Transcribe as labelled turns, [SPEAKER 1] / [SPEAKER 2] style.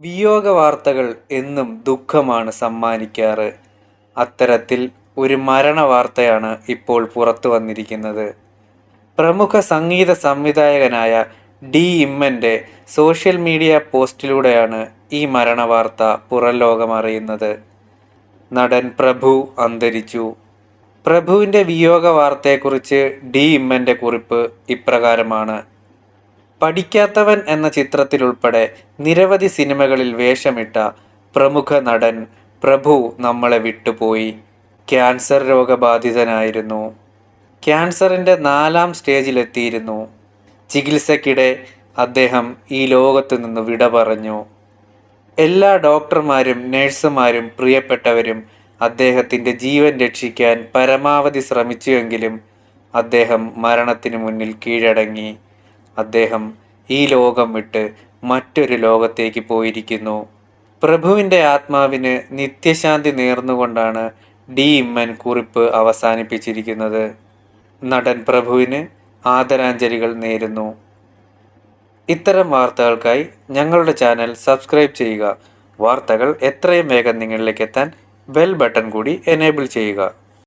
[SPEAKER 1] വിയോഗ വാർത്തകൾ എന്നും ദുഃഖമാണ് സമ്മാനിക്കാറ്. അത്തരത്തിൽ ഒരു മരണ വാർത്തയാണ് ഇപ്പോൾ പുറത്തു വന്നിരിക്കുന്നത്. പ്രമുഖ സംഗീത സംവിധായകനായ ഡി ഇമ്മന്റെ സോഷ്യൽ മീഡിയ പോസ്റ്റിലൂടെയാണ് ഈ മരണ വാർത്ത പുറം അറിയുന്നത് നടൻ പ്രഭു അന്തരിച്ചു. പ്രഭുവിന്റെ വിയോഗ വാർത്തയെക്കുറിച്ച് ഡി ഇമ്മന്റെ കുറിപ്പ് ഇപ്രകാരമാണ്. പഠിക്കാത്തവൻ എന്ന ചിത്രത്തിലുൾപ്പെടെ നിരവധി സിനിമകളിൽ വേഷമിട്ട പ്രമുഖ നടൻ പ്രഭു നമ്മളെ വിട്ടുപോയി. ക്യാൻസർ രോഗബാധിതനായിരുന്നു. ക്യാൻസറിന്റെ നാലാം സ്റ്റേജിലെത്തിയിരുന്നു. ചികിത്സയ്ക്കിടെ അദ്ദേഹം ഈ ലോകത്തു നിന്ന് വിട പറഞ്ഞു. എല്ലാ ഡോക്ടർമാരും നഴ്സുമാരും പ്രിയപ്പെട്ടവരും അദ്ദേഹത്തിന്റെ ജീവൻ രക്ഷിക്കാൻ പരമാവധി ശ്രമിച്ചുവെങ്കിലും അദ്ദേഹം മരണത്തിന് മുന്നിൽ കീഴടങ്ങി. അദ്ദേഹം ഈ ലോകം വിട്ട് മറ്റൊരു ലോകത്തേക്ക് പോയിരിക്കുന്നു. പ്രഭുവിന്റെ ആത്മാവിന് നിത്യശാന്തി നേർന്നുകൊണ്ടാണ് ഡി ഇമ്മൻ കുറിപ്പ് അവസാനിപ്പിച്ചിരിക്കുന്നത്. നടൻ പ്രഭുവിന് ആദരാഞ്ജലികൾ നേരുന്നു. ഇത്തരം വാർത്തകൾക്കായി ഞങ്ങളുടെ ചാനൽ സബ്സ്ക്രൈബ് ചെയ്യുക. വാർത്തകൾ എത്രയും വേഗം നിങ്ങളിലേക്ക് എത്താൻ ബെൽ ബട്ടൺ കൂടി എനേബിൾ ചെയ്യുക.